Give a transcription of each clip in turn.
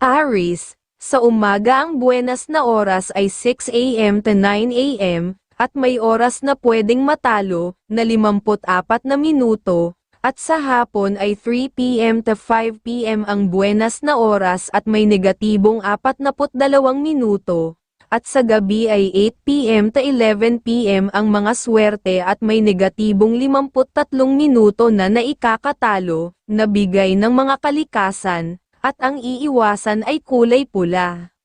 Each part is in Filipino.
Aris, sa umaga ang buenas na oras ay 6 a.m. to 9 a.m., at may oras na pwedeng matalo, na 54 na minuto, at sa hapon ay 3 p.m. to 5 p.m. ang buenas na oras at may negatibong 42 minuto, at sa gabi ay 8 p.m. to 11 p.m. ang mga swerte at may negatibong 53 minuto na naikakatalo, na bigay ng mga kalikasan, at ang iiwasan ay kulay pula.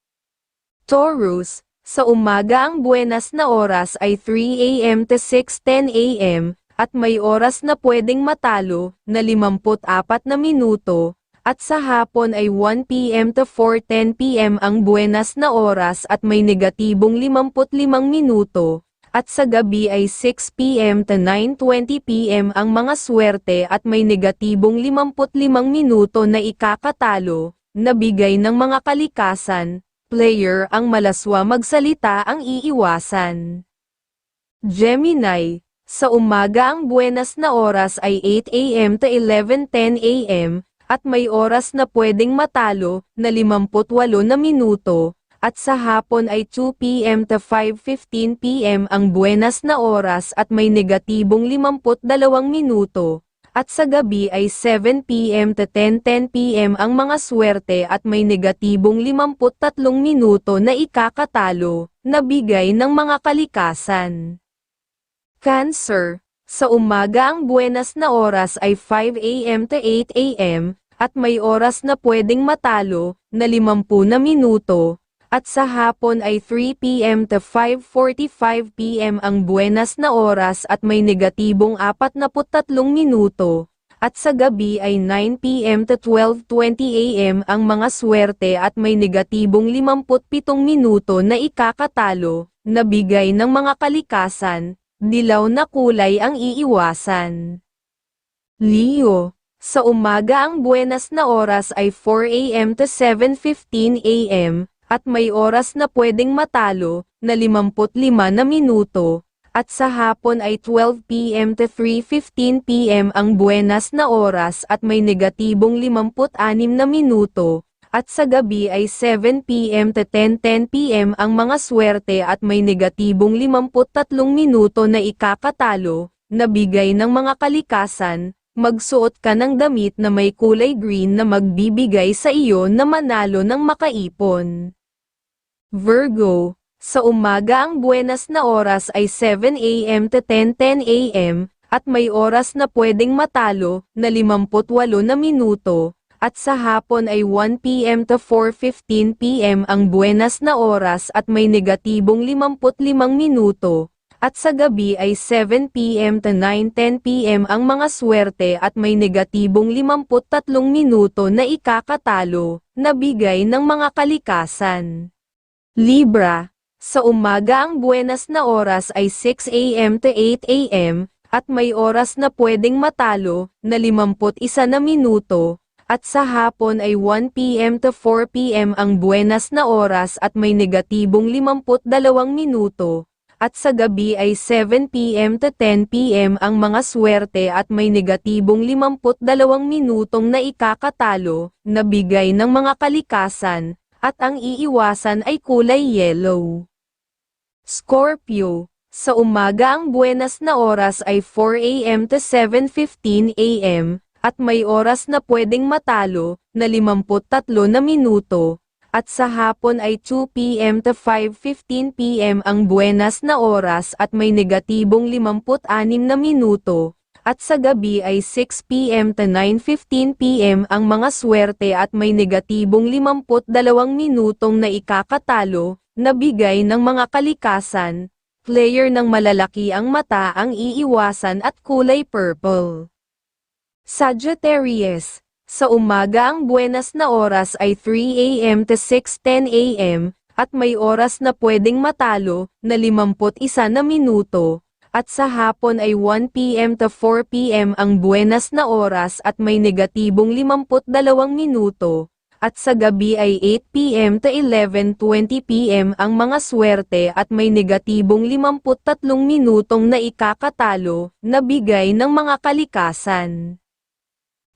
Taurus, sa umaga ang buenas na oras ay 3 a.m. to 6.10 a.m., at may oras na pwedeng matalo, na 54 na minuto, at sa hapon ay 1 p.m. to 4.10 p.m. ang buenas na oras at may negatibong 55 minuto, at sa gabi ay 6 p.m. to 9.20 p.m. ang mga swerte at may negatibong 55 minuto na ikakatalo, na bigay ng mga kalikasan, player ang malaswa magsalita ang iiwasan. Gemini, sa umaga ang buenas na oras ay 8 a.m. to 11.10 a.m., at may oras na pwedeng matalo, na 58 na minuto, at sa hapon ay 2 p.m. to 5.15 p.m. ang buenas na oras at may negatibong 52 minuto, at sa gabi ay 7 p.m. to 10.10 p.m. ang mga swerte at may negatibong 53 minuto na ikakatalo, na bigay ng mga kalikasan. Cancer, sa umaga ang buenas na oras ay 5 a.m. to 8 a.m., at may oras na pwedeng matalo, na 50 na minuto, at sa hapon ay 3 p.m. to 5.45 p.m. ang buenas na oras at may negatibong 43 minuto, at sa gabi ay 9 p.m. to 12.20 a.m. ang mga swerte at may negatibong 57 minuto na ikakatalo, na bigay ng mga kalikasan, dilaw na kulay ang iiwasan. Leo, sa umaga ang buenas na oras ay 4 a.m. to 7.15 a.m., at may oras na pwedeng matalo, na 55 na minuto, at sa hapon ay 12 p.m. to 3.15 p.m. ang buenas na oras at may negatibong 56 na minuto, at sa gabi ay 7 p.m. to 10.10 p.m. ang mga swerte at may negatibong 53 minuto na ikakatalo, na bigay ng mga kalikasan, magsuot ka ng damit na may kulay green na magbibigay sa iyo na manalo ng makaipon. Virgo, sa umaga ang buenas na oras ay 7 a.m. to 10.10 a.m., at may oras na pwedeng matalo, na 58 na minuto, at sa hapon ay 1 p.m. to 4.15 p.m. ang buenas na oras at may negatibong 55 minuto, at sa gabi ay 7 p.m. to 9.10 p.m. ang mga swerte at may negatibong 53 minuto na ikakatalo, na bigay ng mga kalikasan. Libra, sa umaga ang buenas na oras ay 6 a.m. to 8 a.m., at may oras na pwedeng matalo, na 51 na minuto, at sa hapon ay 1 p.m. to 4 p.m. ang buenas na oras at may negatibong 52 minuto, at sa gabi ay 7 p.m. to 10 p.m. ang mga swerte at may negatibong 52 minutong na ikakatalo, na bigay ng mga kalikasan, at ang iiwasan ay kulay yellow. Scorpio, sa umaga ang buenas na oras ay 4 a.m. to 7.15 a.m., at may oras na pwedeng matalo, na 53 na minuto, at sa hapon ay 2 p.m. to 5.15 p.m. ang buenas na oras at may negatibong 56 na minuto, at sa gabi ay 6 p.m. to 9.15 p.m. ang mga swerte at may negatibong 52 minutong na ikakatalo, na bigay ng mga kalikasan, player ng malalaki ang mata ang iiwasan at kulay purple. Sagittarius, sa umaga ang buenas na oras ay 3 a.m. to 6.10 a.m., at may oras na pwedeng matalo, na 51 na minuto, at sa hapon ay 1 p.m. to 4 p.m. ang buenas na oras at may negatibong 52 minuto, at sa gabi ay 8 p.m. to 11.20 p.m. ang mga swerte at may negatibong 53 minutong na ikakatalo, na bigay ng mga kalikasan.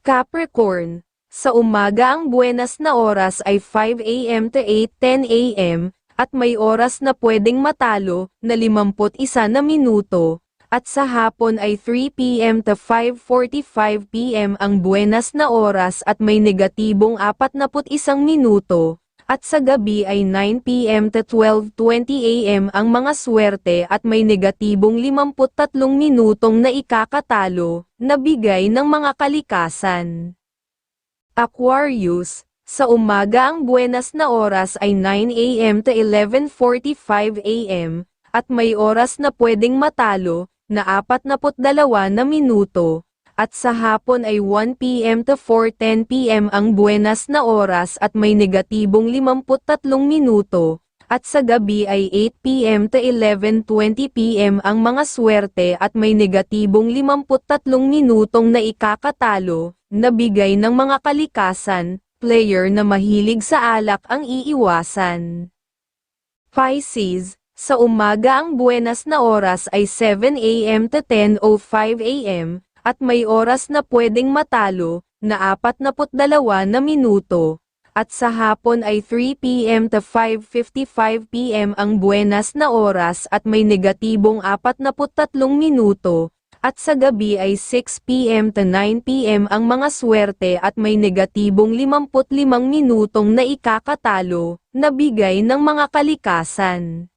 Capricorn, Sa umaga ang buenas na oras ay 5 a.m. to 8.10 a.m., at may oras na pwedeng matalo, na 51 na minuto, at sa hapon ay 3 p.m. to 5.45 p.m. ang buenas na oras at may negatibong 41 minuto, at sa gabi ay 9 p.m. to 12.20 a.m. ang mga swerte at may negatibong 53 minutong na ikakatalo, na bigay ng mga kalikasan. Aquarius, sa umaga ang buenas na oras ay 9 a.m. to 11.45 a.m., at may oras na pwedeng matalo, na 42 na minuto, at sa hapon ay 1 p.m. to 4.10 p.m. ang buenas na oras at may negatibong 53 minuto, at sa gabi ay 8 p.m. to 11.20 p.m. ang mga swerte at may negatibong 53 minutong na ikakatalo, na bigay ng mga kalikasan, player na mahilig sa alak ang iiwasan. Pisces, sa umaga ang buenas na oras ay 7 a.m. to 10.05 a.m., at may oras na pwedeng matalo, na 42 na minuto, at sa hapon ay 3 p.m. to 5.55 p.m. ang buenas na oras at may negatibong 43 minuto, at sa gabi ay 6 p.m. to 9 p.m. ang mga swerte at may negatibong 55 minutong na ikakatalo, na bigay ng mga kalikasan.